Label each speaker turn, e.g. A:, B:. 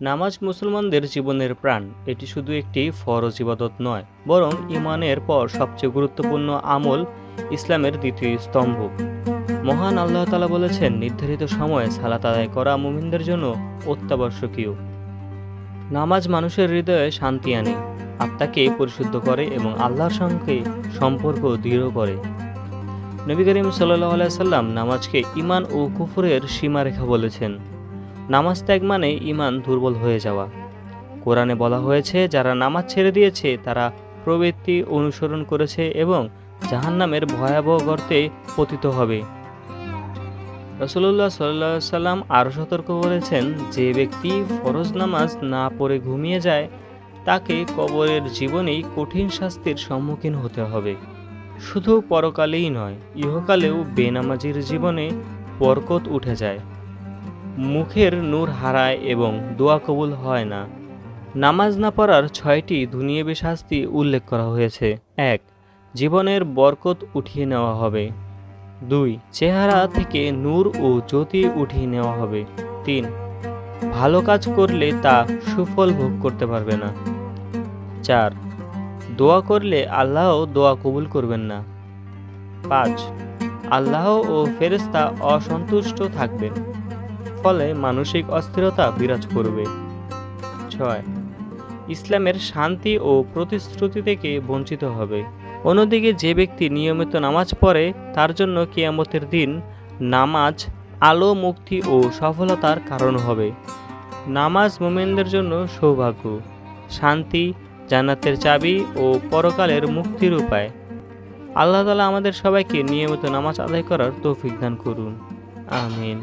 A: নামাজ মুসলমানদের জীবনের প্রাণ, এটি শুধু একটি ফরজ ইবাদত নয়, বরং ইমানের পর সবচেয়ে গুরুত্বপূর্ণ আমল ইসলামের দ্বিতীয় স্তম্ভ। মহান আল্লাহ তালা বলেছেন, নির্ধারিত সময়ে সালাত আদায় করা মুমিনদের জন্য অত্যাবশ্যকীয়। নামাজ মানুষের হৃদয়ে শান্তি আনে, আত্মাকে পরিশুদ্ধ করে এবং আল্লাহর সঙ্গে সম্পর্ক দৃঢ় করে। নবী করিম সাল্লাহ সাল্লাম নামাজকে ইমান ও কুফুরের সীমারেখা বলেছেন। নামাজ ত্যাগ মানে ইমান দুর্বল হয়ে যাওয়া। কোরআনে বলা হয়েছে, যারা নামাজ ছেড়ে দিয়েছে, তারা প্রবৃত্তি অনুসরণ করেছে এবং জাহান্নামের ভয়াবহ গর্তে পতিত হবে। রসুল্লাহ সাল্লাহ সাল্লাম আরও সতর্ক করেছেন যে ব্যক্তি ফরজ নামাজ না পড়ে ঘুমিয়ে যায়, তাকে কবরের জীবনেই কঠিন শাস্তির সম্মুখীন হতে হবে। শুধু পরকালেই নয়, ইহকালেও বেনামাজির জীবনে বরকত উঠে যায়। মুখের নূর হারায় এবং দোয়া কবুল হয় না। নামাজ না পড়ার ছয়টি দুনিয়াবী শাস্তি উল্লেখ করা হয়েছে। এক, জীবনের বরকত উঠিয়ে নেওয়া হবে। দুই, চেহারা থেকে নূর ও জ্যোতি উঠিয়ে নেওয়া হবে। তিন, ভালো কাজ করলে তা সুফল ভোগ করতে পারবে না। চার, দোয়া করলে আল্লাহ দোয়া কবুল করবেন না। পাঁচ, আল্লাহ ও ফেরেস্তা অসন্তুষ্ট থাকবেন। ফলে মানসিক অস্থিরতা বিরাজ করবে। ছয়, ইসলামের শান্তি ও প্রতিশ্রুতি থেকে বঞ্চিত হবে। অন্যদিকে যে ব্যক্তি নিয়মিত নামাজ পড়ে, তার জন্য কিয়ামতের দিন নামাজ আলো, মুক্তি ও সফলতার কারণ হবে। নামাজ মোমেনদের জন্য সৌভাগ্য। শান্তি জান্নাতের চাবি ও পরকালের মুক্তির উপায়। আল্লাহ তালা আমাদের সবাইকে নিয়মিত নামাজ আদায় করার তৌফিক দান করুন। আমিন।